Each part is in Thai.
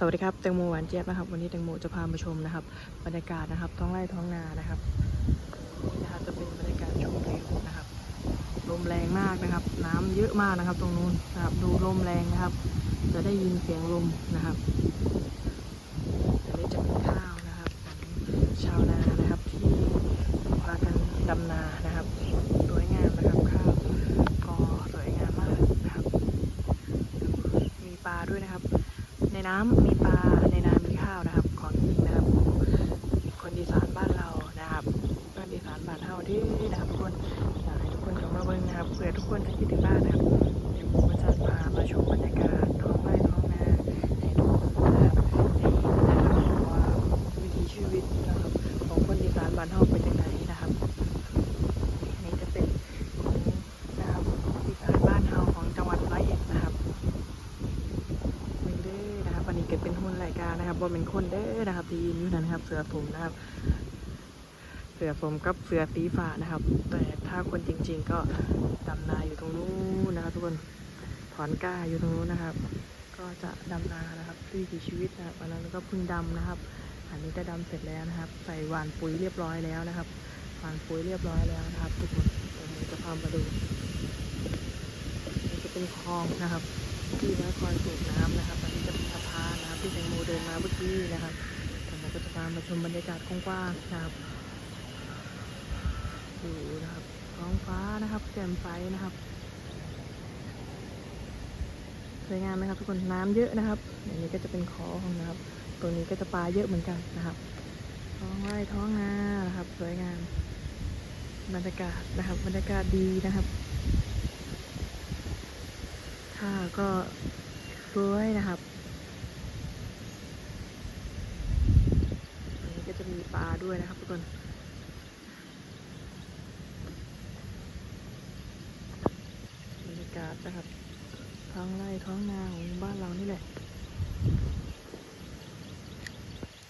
สวัสดีครับแตงโมหวานเจี๊ยบนะครับ วันนี้แตงโมจะพามาชมนะครับ บรรยากาศนะครับ ท้องไร่ท้องนานะครับนี่นะครับจะเป็นบรรยากาศชมวิวนะครับลมแรงมากนะครับ น้ำเยอะมากนะครับ ตรงนู้นนะครับ ดูลมแรงนะครับ จะได้ยินเสียงลมนะครับอันนี้จะเป็นข้าวนะครับ ชาวนานะครับที่พากันดำนานะครับสวยงามนะครับข้าวก็สวยงามมากนะครับ มีปลาด้วยนะครับ ใน้ำมีปลาในนามีข้าวนะคะ ว่าเป็นคนเด้อนะครับ ที่ยืนอยู่นั่นนะครับ เสือผมนะครับ เสือผมกับเสือสีฟ้านะครับ แต่ถ้าคนจริง ๆ ก็ดำนาอยู่ตรงนู้นนะครับ ทุกคนถอนก้าอยู่ตรงนู้นนะครับ ก็จะดำนานะครับวิถีชีวิตนะครับอันนั้นก็พิ่งดำนะครับ อันนี้ได้ดำเสร็จแล้วนะครับ ใส่หวานปุ๋ยเรียบร้อยแล้วนะครับหวานปุ๋ยเรียบร้อยแล้วนะครับ ทุกคนเดี๋ยวผมจะพามาดูจะเป็นคลองนะครับ ที่ไว้คอยสูบน้ำนะครับอันนี้จะเป็นสะพาน ที่แตงโมเดินมาเมื่อกี้นะครับแตงโมก็จะพามาชมบรรยากาศกว้างๆนะครับดูนะครับท้องฟ้านะครับแจ่มใสนะครับสวยงามไหมครับ ทุกคนน้ำเยอะนะครับอันนี้ก็จะเป็นคลองนะครับ ตรงนี้ก็จะปลาเยอะเหมือนกันนะครับ ท้องไร่ท้องนานะครับ สวยงามบรรยากาศนะครับ บรรยากาศดีนะครับค่ะก็สวยนะครับอันนี้ก็จะมีปลา ด้วยนะครับทุกคนบรรยากาศนะครับท้องไร่ท้องนาของบ้านเรานี่แหละ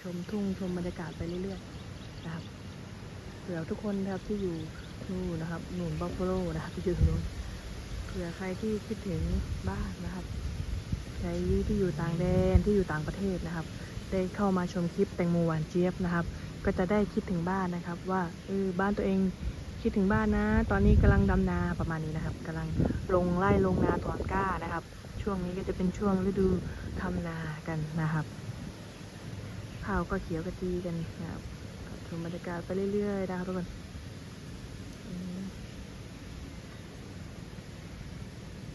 ชมทุ่งชมบรรยากาศไปเรื่อยๆนะครับเผื่อทุกคนนะครับที่อยู่นู่นนะครับหนุนบัฟฟโลนะครับที่อยู่ตรงนู้นเผื่อใครที่คิดถึงบ้านนะครับใครที่อยู่ต่างแดนที่อยู่ต่างประเทศนะครับ ได้เข้ามาชมคลิปแตงโมหวานเจี๊ยบนะครับ ก็จะได้คิดถึงบ้านนะครับว่าเออบ้านตัวเองคิดถึงบ้านนะ ตอนนี้กำลังดำนาประมาณนี้นะครับกำลังลงไล่ลงนาถอนก้านะครับ ช่วงนี้ก็จะเป็นช่วงฤดูทำนากันนะครับข้าวก็เขียวกระจีกันนะครับชมบรรยากาศไปเรื่อยๆนะครับทุกคน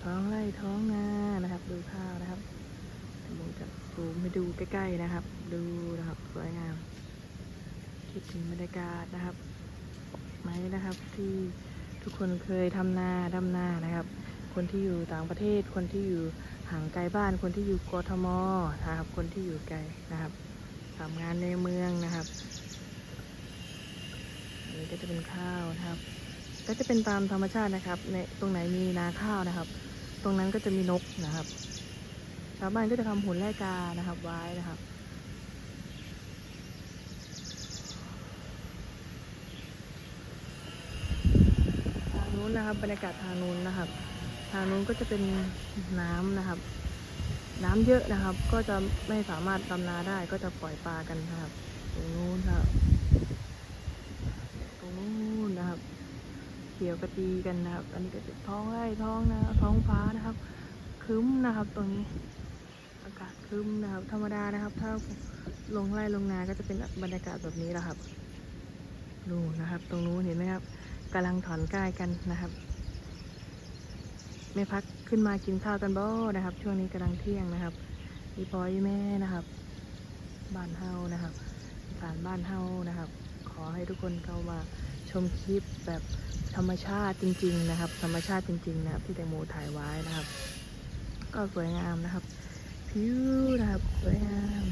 ท้องไร่ท้องนานะครับ ดูข้าวนะครับผมจะซูมให้ดูใกล้ๆนะครับ ดูนะครับสวยงาม คิดถึงบรรยากาศนะครับไหมนะครับที่ทุกคนเคยทำนาดำนานะครับ คนที่อยู่ต่างประเทศ คนที่อยู่ห่างไกลบ้าน คนที่อยู่กทมนะครับ คนที่อยู่ไกลนะครับทำงานในเมืองนะครับนนี้ก็จะเป็นข้าวนะครับ ก็จะเป็นตามธรรมชาตินะครับ ในตรงไหนมีนาข้าวนะครับ ตรงนั้นก็จะมีนกนะครับ ชาวบ้านก็จะทำหุ่นไล่กานะครับ ไว้นะครับ ทาง นู้นนะครับ บรรยากาศทางนู้นนะครับ ทางนู้นก็จะเป็นน้ำนะครับ น้ำเยอะนะครับ ก็จะไม่สามารถดำนาได้ก็จะปล่อยปลากันนะครับ ตรงนู้นครับตรงนู้นนะครับ เขียวกระตีกันนะครับ อันนี้ก็จะท้องไร่ท้องนะท้องฟ้านะครับคึ้มนะครับตรงนี้ อากาศคึ้มนะครับ ธรรมดานะครับ ถ้าลงไร่ลงนาก็จะเป็นบรรยากาศแบบนี้แหละครับดูนะครับ ตรงนู้นเห็นไหมครับ กำลังถอนก้ายกันนะครับแม่พักขึ้นมากินข้าวกันบ่นะครับ ช่วงนี้กำลังเที่ยงนะครับอีปอยแม่นะครับบ้านเฮานะครับสารบ้านเฮานะครับ ขอให้ทุกคนเข้ามาชมคลิปแบบธรรมชาติจริง ๆ นะครับ ธรรมชาติจริงๆนะครับที่แตงโมถ่ายไว้นะครับ ก็สวยงามนะครับพิวนะครับสวยงาม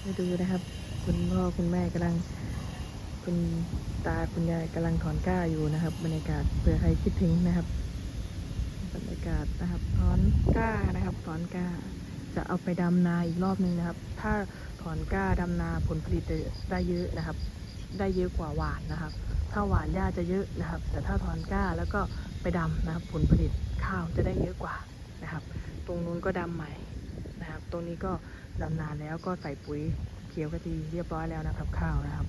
ไป ดูนะครับ คุณพ่อคุณแม่กำลัง คุณตาคุณยายกำลังถอนก้าอยู่นะครับ บรรยากาศเผื่อใครคิดถึงนะครับ บรรยากาศนะครับถอนก้านะครับถอนก้า จะเอาไปดำนาอีกรอบนึงนะครับ ถ้าถอนก้าดำนาผลผลิตจะได้เยอะนะครับ ได้เยอะกว่าหวานนะครับ ถ้าหวานหญ้าจะเยอะนะครับ แต่ถ้าถอนก้าแล้วก็ไปดำนะครับ ผลผลิตข้าวจะได้เยอะกว่านะครับ ตรงนู้นก็ดำใหม่นะครับ ตรงนี้ก็ ดำนานแล้วก็ใส่ปุ๋ยเขียวกะทิเรียบร้อยแล้วนะครับ ข้าวนะครับ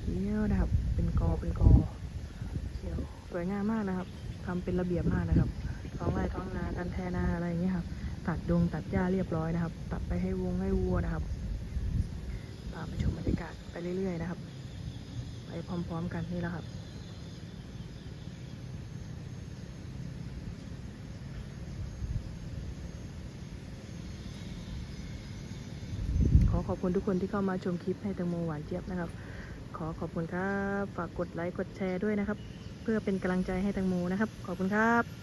เขียวนะครับ เป็นกอเป็นกอเขียวสวยงามมากนะครับทำเป็นระเบียบมากนะครับท้องไร่ท้องนากันแทนาอะไรอย่างเงี้ยครับ ตัดดงตัดหญ้าเรียบร้อยนะครับ ตัดไปให้วงให้วัวนะครับพาไปชมบรรยากาศไปเรื่อยๆนะครับ ไปพร้อม ๆ กันนี่แหละครับ ขอบคุณทุกคนที่เข้ามาชมคลิปให้แตงโมหวานเจี๊ยบนะครับ ขอขอบคุณครับ ฝากกดไลค์กดแชร์ด้วยนะครับ เพื่อเป็นกำลังใจให้แตงโมนะครับ ขอบคุณครับ